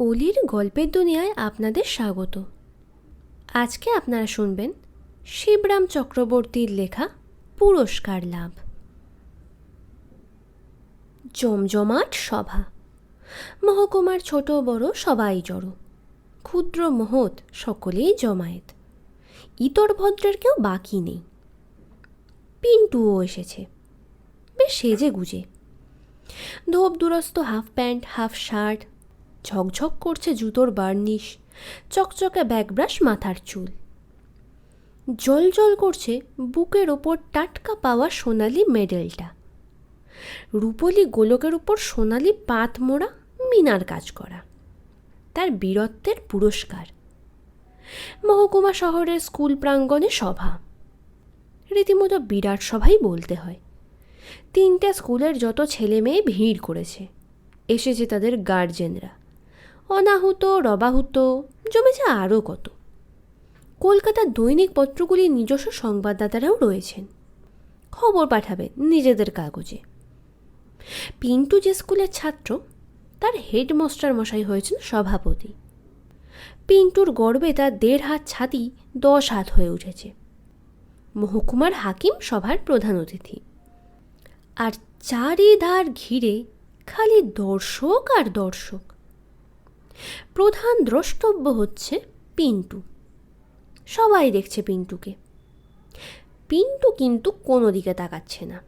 অলির গল্পের দুনিয়ায় আপনাদের স্বাগত। আজকে আপনারা শুনবেন শিবরাম চক্রবর্তীর লেখা পুরস্কার লাভ। জমজমাট সভা। মহকুমার ছোট বড় সবাই জড়ো। ক্ষুদ্র মহৎ সকলেই জমায়েত। ইতর ভদ্রের কেউ বাকি নেই। পিন্টুও এসেছে। বেশ সেজে গুজে ধোপ দুরস্ত হাফ প্যান্ট, হাফ শার্ট ঝকঝক করছে জুতোর বার্নিশ, চকচকে ব্যাকব্রাশ মাথার চুল। জল জল করছে বুকের ওপর টাটকা পাওয়া সোনালি মেডেলটা। রূপলি গোলকের ওপর সোনালি পাত মোড়া মিনার কাজ করা। তার বীরত্বের পুরস্কার। মহকুমা শহরের স্কুল প্রাঙ্গণে সভা। রীতিমতো বিরাট সভাই বলতে হয়। তিনটে স্কুলের যত ছেলে মেয়ে ভিড় করেছে, এসেছে তাদের গার্জেনরা অনাহুত, রবাহুত, জমেছে আরও কত। কলকাতার দৈনিক পত্রগুলির নিজস্ব সংবাদদাতারাও রয়েছেন। খবর পাঠাবেন নিজেদের কাগজে। পিন্টু যে স্কুলের ছাত্র, তার হেডমাস্টার মশাই হয়েছেন সভাপতি। পিন্টুর গর্বে তার দেড় হাত ছাতি, দশ হাত হয়ে উঠেছে। মহকুমার হাকিম সভার প্রধান অতিথি। আর চারিধার ঘিরে খালি দর্শক আর দর্শক। প্রধান দ্রষ্টব্য হচ্ছে পিন্টু। সবাই দেখছে পিন্টুকে। পিন্টু কিন্তু কোনো দিকে তাকাচ্ছে না।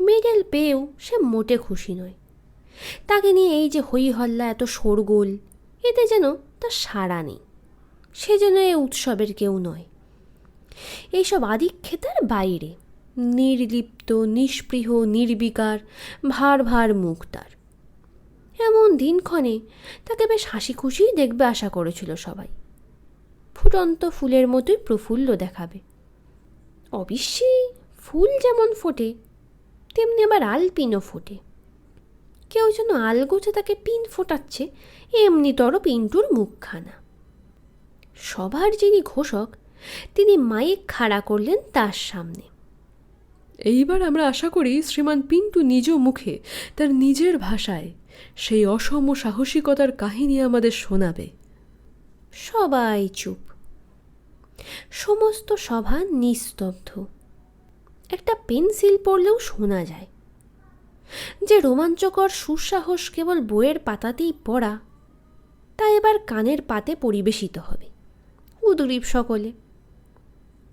মেডেল পেয়েও সে মোটে খুশি নয়। তাকে নিয়ে এই যে হই হল্লা, এত শোরগোল, এতে যেন তার সাড়া নেই। সে যেন এ উৎসবের কেউ নয়। এইসব আদিক্ষেতার বাইরে। নির্লিপ্ত, নিষ্পৃহ, নির্বিকার, ভার ভার মুখ তার এমন দিনক্ষণে তাকে বেশ হাসি খুশিই দেখবে আশা করেছিল সবাই। ফুটন্ত ফুলের মতোই প্রফুল্ল দেখাবে। অবশ্যই ফুল যেমন ফোটে, তেমনি আবার আলপিনও ফোটে। কেউ যেন আলগোছে তাকে পিন ফোটাচ্ছে এমনি এমনিতর পিন্টুর মুখখানা। সবার যিনি ঘোষক, তিনি মাইক খাড়া করলেন তার সামনে। এইবার আমরা আশা করি শ্রীমান পিন্টু নিজ মুখে তার নিজের ভাষায় সেই অসম সাহসিকতার কাহিনী আমাদের শোনাবে। সবাই চুপ। সমস্ত সভা নিস্তব্ধ। একটা পেন্সিল পড়লেও শোনা যায় যে রোমাঞ্চকর সুসাহস কেবল বইয়ের পাতাতেই পড়া, তা এবার কানের পাতে পরিবেশিত হবে, উদরীপ সকলে।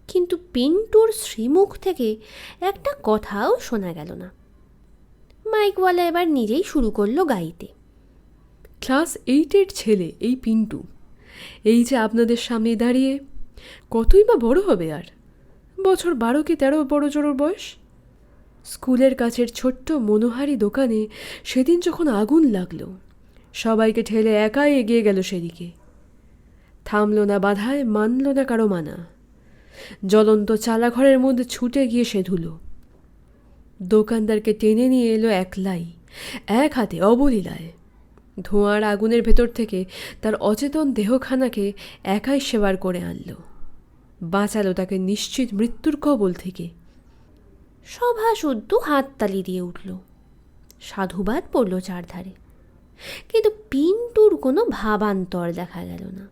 কিন্তু পিন্টুর শ্রীমুখ থেকে একটা কথাও শোনা গেল না। মাইকওয়ালা এবার নিজেই শুরু করল গাইতে। ক্লাস এইটের ছেলে, এই পিন্টু। এই যে আপনাদের সামনে দাঁড়িয়ে, কতই বা বড় হবে আর? বছর বারো কি তেরো বড় জোড়োর বয়স? স্কুলের কাছের ছোট্ট মনোহারি দোকানে সেদিন যখন আগুন লাগল, সবাইকে ঠেলে একাই এগিয়ে গেল সেদিকে। থামলো না বাধায়, মানল না কারও মানা। জ্বলন্ত চালাঘরের মধ্যে ছুটে গিয়ে সে ধুলো। দোকানদারকে টেনে নিয়ে এলো একলাই এক হাতে অবলীলায় ধোঁয়ার আগুনের ভেতর থেকে তার অচেতন দেহখানাকে একাই সেবার করে আনলো। বাঁচালো তাকে নিশ্চিত মৃত্যুর কবল থেকে। সভা শুদ্ধ হাততালি দিয়ে উঠল। সাধুবাদ পড়ল চারধারে। কিন্তু পিন্টুর কোনো ভাবান্তর দেখা গেল না।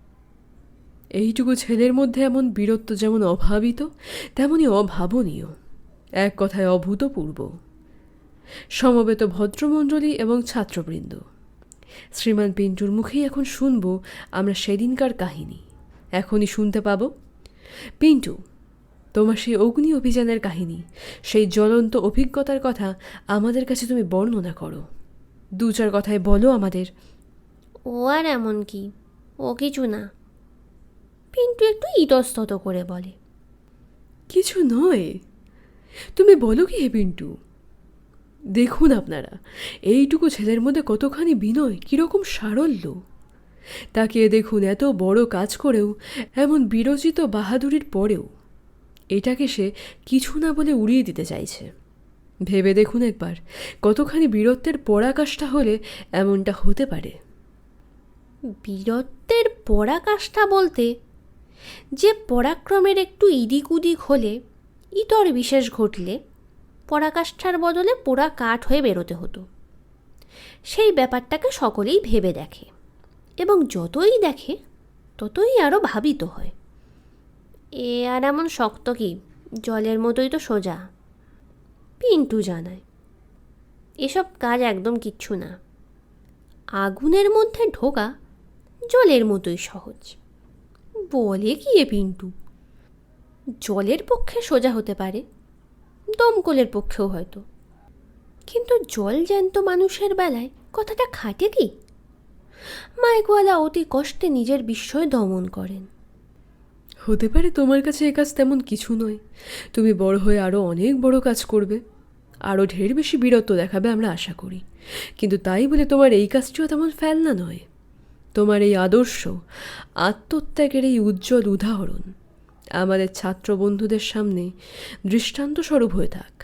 এইটুকু ছেলের মধ্যে এমন বীরত্ব যেমন অভাবিত তেমনই অভাবনীয়। এক কথায় অভূতপূর্ব। সমবেত ভদ্রমণ্ডলী এবং ছাত্রবৃন্দ। শ্রীমান পিন্টুর মুখেই এখন শুনব আমরা সেদিনকার কাহিনী। এখনই শুনতে পাব। পিন্টু তোমার সেই অগ্নি অভিযানের কাহিনী সেই জ্বলন্ত অভিজ্ঞতার কথা আমাদের কাছে তুমি বর্ণনা করো। দু চার কথায় বলো আমাদের। ও আর এমন কি? ও কিছু না। পিন্টু একটু ইতস্তত করে বলে। কিছু নয়। তুমি বলো কি হে পিন্টু? দেখুন আপনারা, এইটুকু ছেলের মধ্যে কতখানি বিনয়, কীরকম সারল্য। তাকিয়ে দেখুন এত বড় কাজ করেও, এমন বিরচিত বাহাদুরির পরেও, এটাকে সে কিছু না বলে উড়িয়ে দিতে চাইছে। ভেবে দেখুন একবার, কতখানি বীরত্বের পরাকাষ্ঠা হলে এমনটা হতে পারে। বীরত্বের পরাকাষ্ঠা বলতে, যে পরাক্রমের একটু ইদিক উদিক হলে ইতর বিশেষ ঘটলে পরাকাষ্ঠার বদলে পোড়া কাঠ হয়ে বেরোতে হতো। সেই ব্যাপারটাকে সকলেই ভেবে দেখে এবং যতই দেখে ততই আরও ভাবিত হয়। এ আর এমন শক্ত কি? জলের মতোই তো সোজা। পিন্টু জানায়, এসব কাজ একদম কিচ্ছু না। আগুনের মধ্যে ঢোকা জলের মতোই সহজ। বলে কি এ পিন্টু? জলের পক্ষে সোজা হতে পারে, দমকলের পক্ষেও হয়তো। কিন্তু জল জ্যান্ত মানুষের বেলায় কথাটা খাটে কি? মাইকওয়ালা অতি কষ্টে নিজের বিস্ময় দমন করেন। হতে পারে তোমার কাছে এ কাজ তেমন কিছু নয়। তুমি বড় হয়ে আরও অনেক বড় কাজ করবে আরও ঢের বেশি বীরত্ব দেখাবে আমরা আশা করি। কিন্তু তাই বলে তোমার এই কাজটিও তেমন ফেলনা নয়। তোমার এই আদর্শ, আত্মত্যাগের এই উজ্জ্বল উদাহরণ আমাদের ছাত্র বন্ধুদের সামনে দৃষ্টান্ত স্বরূপ হয়ে থাক।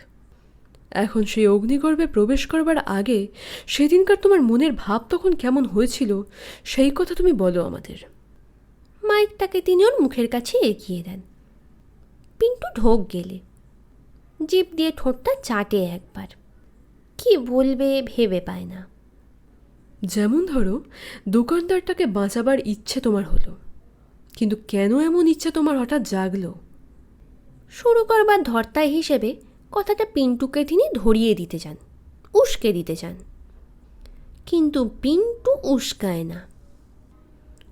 এখন সেই অগ্নিগর্ভে প্রবেশ করবার আগে সেদিনকার তোমার মনের ভাব তখন কেমন হয়েছিল সেই কথা তুমি বলো আমাদের। মাইকটাকে তিনি ওর মুখের কাছে এগিয়ে দেন। পিন্টু ঢোক গেলে। জিভ দিয়ে ঠোঁটটা চাটে একবার। কি বলবে ভেবে পায় না। যেমন ধরো দোকানদারটাকে বাঁচাবার ইচ্ছে তোমার হলো। কিন্তু কেন এমন ইচ্ছা তোমার হঠাৎ জাগলো? শুরু করবার ধর্তায় হিসেবে কথাটা পিন্টুকে তিনি ধরিয়ে দিতে চান উস্কে দিতে চান। কিন্তু পিন্টু উস্কায় না।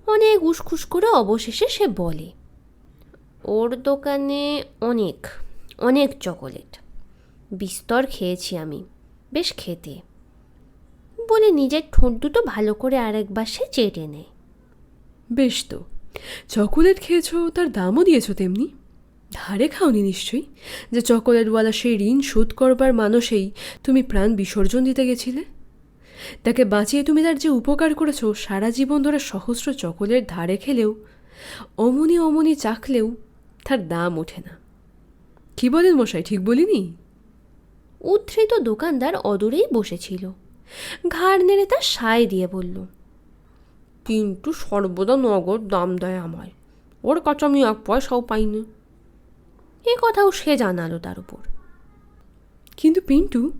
অনেক উসখুস করে অবশেষে সে বলে ওর দোকানে অনেক অনেক চকোলেট। বিস্তর খেয়েছি আমি বেশ খেতে। বলে নিজের ঠোঁট দুটো ভালো করে আরেকবার সে চেটে নেয়। বেশ তো চকোলেট খেয়েছো, তার দামও দিয়েছ তেমনি? ধারে খাওনি নিশ্চয়ই? যে চকোলেটওয়ালা সেই ঋণ শোধ করবার মানসেই তুমি প্রাণ বিসর্জন দিতে গেছিলে? তাকে বাঁচিয়ে তুমি তার যে উপকার করেছ, সারা জীবন ধরে সহস্র চকোলেট ধারে খেলেও, অমনি অমনি চাখলেও তার দাম ওঠে না। কি বলেন মশাই, ঠিক বলিনি? উদ্ধৃত দোকানদার অদূরেই বসেছিল। ঘাড় নেড়ে তার সায় দিয়ে বলল কিন্তু সর্বদা নগদ দাম দেয় আমায়। ওর কাছে আমি এক পয়সাও পাইনি। এ কথাও সে জানালো তার উপর। কিন্তু পিন্টু?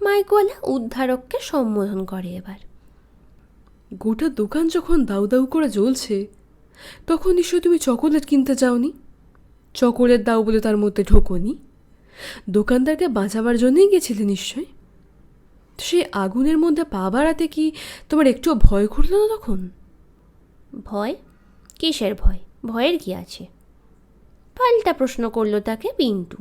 মাইকওয়ালা উদ্ধারককে সম্বোধন করে এবার। গোটা দোকান যখন দাউ দাউ করে জ্বলছে তখন নিশ্চয়ই তুমি চকোলেট কিনতে যাওনি? চকোলেট দাও বলে তার মধ্যে ঢোকনি? দোকানদারকে বাঁচাবার জন্যই গেছিলে নিশ্চয়? সেই আগুনের মধ্যে পা বাড়াতে কি তোমার একটুও ভয় করল না তখন? ভয়? কিসের ভয়? ভয়ের কি আছে? পাল্টা প্রশ্ন করল তাকে পিন্টু।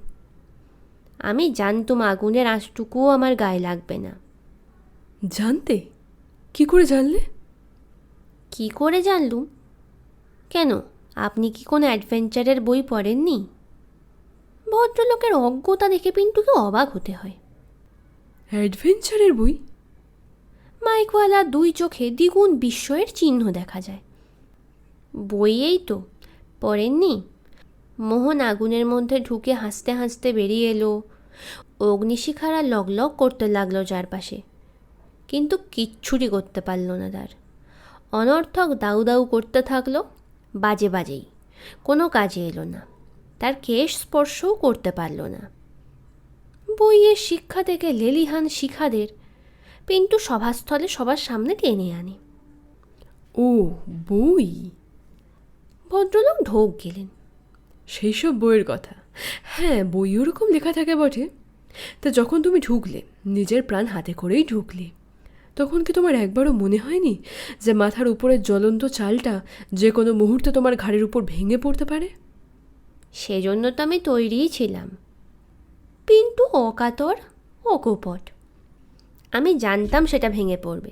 আমি জানতুম আগুনের আঁচটুকুও আমার গায়ে লাগবে না। জানতে? কি করে জানলে? কি করে জানলুম? কেন আপনি কি কোনো অ্যাডভেঞ্চারের বই পড়েননি? ভদ্রলোকের অজ্ঞতা দেখে পিন্টুকে অবাক হতে হয়। অ্যাডভেঞ্চারের বই? মাইকওয়ালা দুই চোখে দ্বিগুণ বিস্ময়ের চিহ্ন দেখা যায়। বইয়েই তো, পড়েননি। মোহন আগুনের মধ্যে ঢুকে হাসতে হাসতে বেরিয়ে এলো। অগ্নিশিখারা লগলগ করতে লাগল চারপাশে কিন্তু কিচ্ছুটি করতে পারল না তার। অনর্থক দাউ দাউ করতে থাকল, বাজে বাজেই। কোনো কাজে এলো না। তার কেশ স্পর্শও করতে পারল না। বইয়ের শিক্ষা থেকে লেলিহান শিখাদের পিন্টু সভাস্থলে সবার সামনে টেনে আনে। ও বই? ভদ্রলোক ঢোক গেলেন। সেই সব বইয়ের কথা। হ্যাঁ বই ওরকম লেখা থাকে বটে। তা যখন তুমি ঢুকলে নিজের প্রাণ হাতে করেই ঢুকলে তখন কি তোমার একবারও মনে হয়নি যে মাথার উপরের জ্বলন্ত চালটা যে কোনো মুহূর্তে তোমার ঘাড়ের উপর ভেঙে পড়তে পারে? সেজন্য তো আমি তৈরিই ছিলাম। পিন্টু অকাতর অকপট। আমি জানতাম সেটা ভেঙে পড়বে।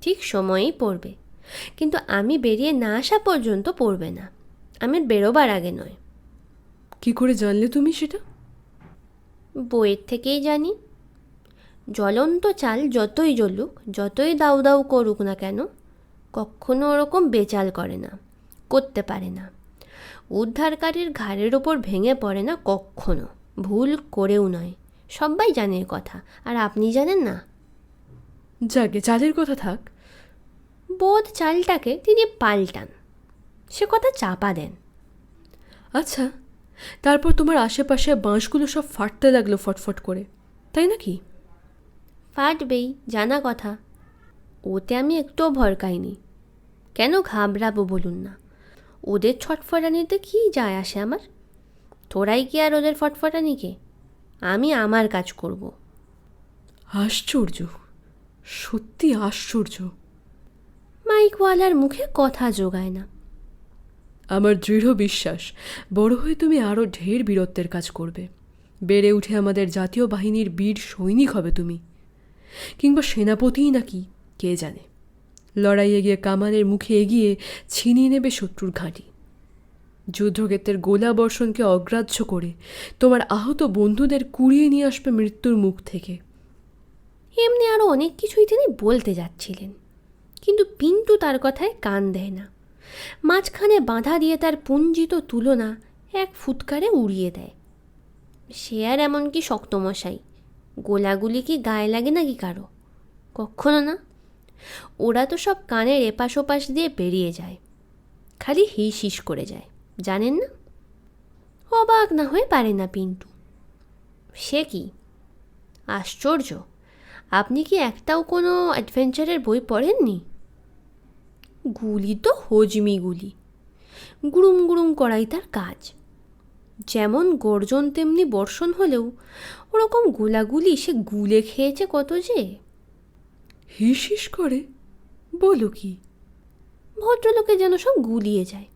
ঠিক সময়েই পড়বে। কিন্তু আমি বেরিয়ে না আসা পর্যন্ত পড়বে না। আমি বেরোবার আগে নয়। কি করে জানলে তুমি সেটা? বইয়ের থেকেই জানি। জ্বলন্ত চাল যতই জ্বলুক যতই দাউ দাউ করুক না কেন কখনো ওরকম বেচাল করে না করতে পারে না। উদ্ধারকারীর ঘাড়ের ওপর ভেঙে পড়ে না কখনো। ভুল করেও নয়। সবাই জানে কথা। আর আপনি জানেন না? যাকে চালের কথা থাক। বোধ চালটাকে তিনি পাল্টান। সে কথা চাপা দেন। আচ্ছা তারপর তোমার আশেপাশে বাঁশগুলো সব ফাটতে লাগল ফটফট করে তাই নাকি? ফাটবেই জানা কথা। ওতে আমি একটুও ভরকাইনি কেন ঘাবড়াবো বলুন না। ওদের ছটফটানিতে কী যায় আসে আমার? তোরাই কি আর ওদের ফটফটানিকে আমি আমার কাজ করব। আশ্চর্য সত্যি আশ্চর্য। মাইকওয়ালার মুখে কথা জোগায় না। আমার দৃঢ় বিশ্বাস বড় হয়ে তুমি আরও ঢের বীরত্বের কাজ করবে। বেড়ে উঠে আমাদের জাতীয় বাহিনীর বীর সৈনিক হবে তুমি। কিংবা সেনাপতিই নাকি কে জানে? লড়াইয়ে গিয়ে কামানের মুখে এগিয়ে ছিনিয়ে নেবে শত্রুর ঘাঁটি। যুদ্ধক্ষেত্রের গোলা বর্ষণকে অগ্রাহ্য করে তোমার আহত বন্ধুদের কুড়িয়ে নিয়ে আসবে মৃত্যুর মুখ থেকে। এমনি আরও অনেক কিছুই তিনি বলতে যাচ্ছিলেন, কিন্তু পিন্টু তার কথায় কান দেয় না। মাঝখানে বাঁধা দিয়ে তার পুঞ্জিত তুলনা এক ফুৎকারে উড়িয়ে দেয়। সে আর এমনকি শক্তমশাই? গোলাগুলি কি গায়ে লাগে নাকি কারও? কখনো না। ওরা তো সব কানের এপাশ ওপাশ দিয়ে বেরিয়ে যায়, খালি হিস হিস করে যায়। জানেন না? অবাক না হয়ে পারে না পিন্টু। সে কি? আশ্চর্য। আপনি কি একটাও কোনো অ্যাডভেঞ্চারের বই পড়েননি? গুলি তো হজমি গুলি। গুড়ুম গুড়ুম করাই তার কাজ। যেমন গর্জন তেমনি বর্ষণ হলেও ওরকম গোলাগুলি সে গুলে খেয়েছে কত যে। হিস হিস করে, বলো কি? ভদ্রলোকে যেন সব গুলিয়ে যায়।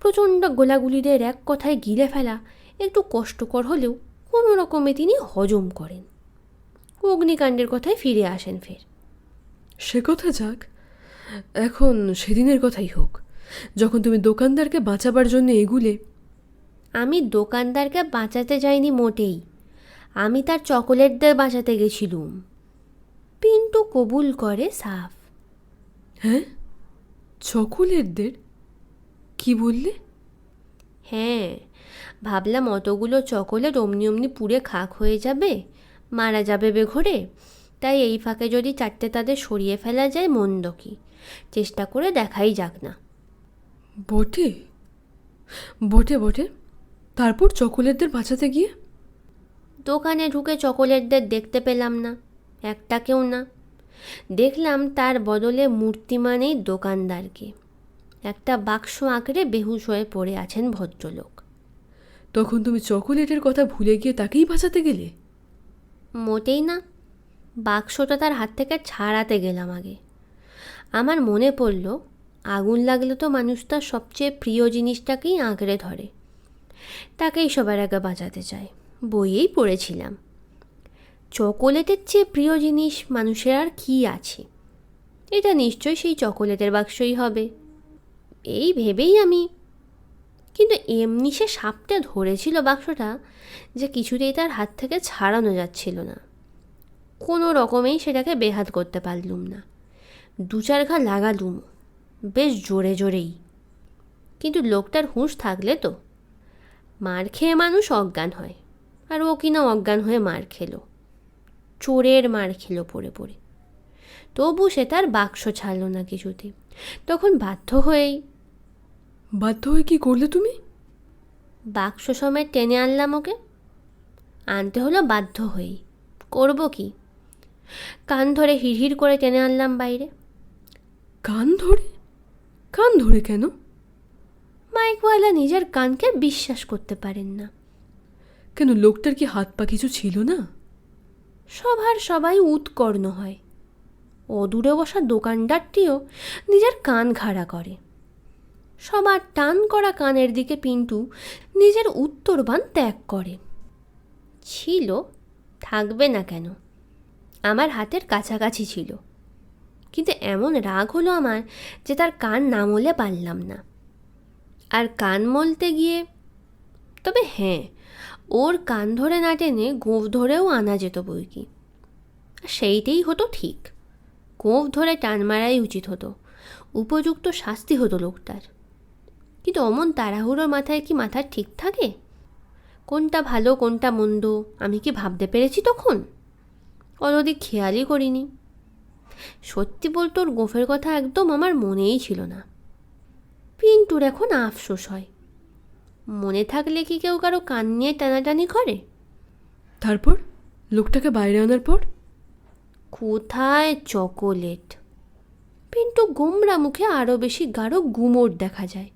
প্রচণ্ড গোলাগুলিদের এক কথায় গিলে ফেলা একটু কষ্টকর হলেও কোনো রকমে তিনি হজম করেন। অগ্নিকাণ্ডের কথায় ফিরে আসেন ফের। সে কথা যাক এখন সেদিনের কথাই হোক। যখন তুমি দোকানদারকে বাঁচাবার জন্য এগুলে। আমি দোকানদারকে বাঁচাতে যাইনি মোটেই। আমি তার চকোলেটদের বাঁচাতে গেছিলুম। পিন্টু কবুল করে সাফ। হ্যাঁ? চকোলেটদের? কি বললে? হ্যাঁ ভাবলাম অতগুলো চকোলেট অমনি অমনি পুড়ে খাক হয়ে যাবে মারা যাবে বেঘরে তাই এই ফাঁকে যদি চারটে তাদের সরিয়ে ফেলা যায় মন্দ কি? চেষ্টা করে দেখাই যাক না। বটে? বটে বটে। তারপর চকোলেটদের বাঁচাতে গিয়ে? দোকানে ঢুকে চকোলেটদের দেখতে পেলাম না একটাকেও না। দেখলাম তার বদলে মূর্তিমানেই দোকানদারকে। একটা বাক্স আঁকড়ে বেহুশ হয়ে পড়ে আছেন ভদ্রলোক। তখন তুমি চকোলেটের কথা ভুলে গিয়ে তাকেই বাঁচাতে গেলে? মোটেই না। বাক্সটা তার হাত থেকে ছাড়াতে গেলাম আগে। আমার মনে পড়ল আগুন লাগলে তো মানুষ তার সবচেয়ে প্রিয় জিনিসটাকেই আঁকড়ে ধরে। তাকেই সবার আগে বাঁচাতে চায় বইয়েই পড়েছিলাম। চকোলেটের চেয়ে প্রিয় জিনিস মানুষের আর কী আছে? এটা নিশ্চয়ই সেই চকোলেটের বাক্সই হবে। এই ভেবেই আমি। কিন্তু এমনি সে সাপটা ধরেছিল বাক্সটা যে কিছুতেই তার হাত থেকে ছাড়ানো যাচ্ছিল না। কোনো রকমেই সেটাকে বেহাত করতে পারলুম না। দু চার ঘা লাগালুম, বেশ জোরে জোরেই। কিন্তু লোকটার হুঁশ থাকলে তো। মার খেয়ে মানুষ অজ্ঞান হয়, আর ও কিনা অজ্ঞান হয়ে মার খেলো। চোরের মার খেলো পড়ে পড়ে। তবু সে তার বাক্স ছাড়ল না কিছুতে তখন বাধ্য হয়েই বাধ্য হয়ে কি করলে তুমি? বাক্স সময় টেনে আনলাম ওকে। আনতে হলো বাধ্য হয়েই। করব কি? কান ধরে হিড়হিড় করে টেনে আনলাম বাইরে। কান ধরে? কান ধরে কেন? মাইকওয়ালা নিজের কানকে বিশ্বাস করতে পারেন না। কেন লোকটার কি হাত পা কিছু ছিল না? সবার সবাই উৎকর্ণ হয়। অদূরে বসা দোকানদারটিও নিজের কান ঘাড়া করে। সবার টান করা কানের দিকে পিন্টু নিজের উত্তরবান ত্যাগ করে। ছিল, থাকবে না কেন? আমার হাতের কাছাকাছি ছিল। কিন্তু এমন রাগ হলো আমার যে তার কান না মলে পারলাম না। আর কান মলতে গিয়ে, তবে হ্যাঁ ওর কান ধরে না টেনে গোঁফ ধরেও আনা যেত বই কি সেইটাই হতো ঠিক। গোঁফ ধরে টান মারাই উচিত হতো। উপযুক্ত শাস্তি হতো লোকটার। কিন্তু অমন তাড়াহুড়োর মাথায় কি মাথা ঠিক থাকে? কোনটা ভালো কোনটা মন্দ আমি কি ভাবতে পেরেছি তখন? অতদিক খেয়ালই করিনি। সত্যি বলতো ওর গোফের কথা একদম আমার মনেই ছিল না। পিন্টুর এখন আফসোস হয়। মনে থাকলে কি কেউ কারও কান নিয়ে টানাটানি করে? তারপর? লোকটাকে বাইরে আনার পর? কোথায় চকোলেট? পিন্টু গোমরা মুখে আরও বেশি গাঢ় গুমোট দেখা যায়।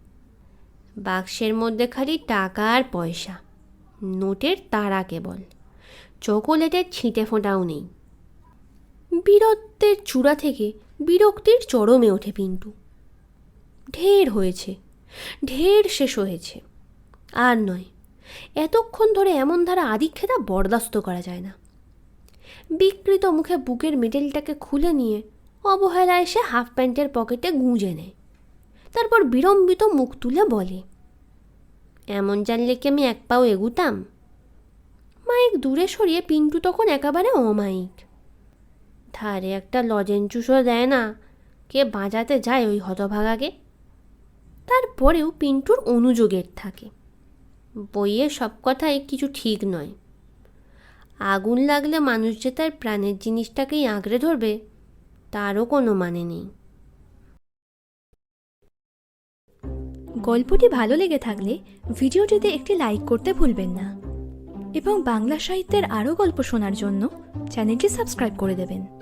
বাক্সের মধ্যে খালি টাকা আর পয়সা। নোটের তারা কেবল। চকোলেটের ছিটে ফোঁটাও নেই। বীরত্বের চূড়া থেকে বিরক্তির চরমে ওঠে পিন্টু। ঢের হয়েছে, ঢের শেষ হয়েছে। আর নয়, এতক্ষণ ধরে এমন ধারা আদিক্ষেতা বরদাস্ত করা যায় না। বিকৃত মুখে বুকের মেডেলটাকে খুলে নিয়ে অবহেলায় এসে হাফ প্যান্টের পকেটে গুঁজে নেয়। তারপর বিড়ম্বিত মুখ তুলে বলে এমন জানলে কি আমি এক পাও এগুতাম? মাইক দূরে সরিয়ে পিন্টু তখন একেবারে অমায়িক। ধারে একটা লজেঞ্চুসও দেয় না, কে বাঁচাতে যায় ওই হতভাগাকে। তারপরেও পিন্টুর অনুযোগের থাকে। বইয়ে সব কথাই কিছু ঠিক নয়। আগুন লাগলে মানুষ যে তার প্রাণের জিনিসটাকেই আঁকড়ে ধরবে, তারও কোনো মানে নেই। গল্পটি ভালো লেগে থাকলে ভিডিওটিতে একটি লাইক করতে ভুলবেন না। এবং বাংলা সাহিত্যের আরও গল্প শোনার জন্য চ্যানেলটি সাবস্ক্রাইব করে দেবেন।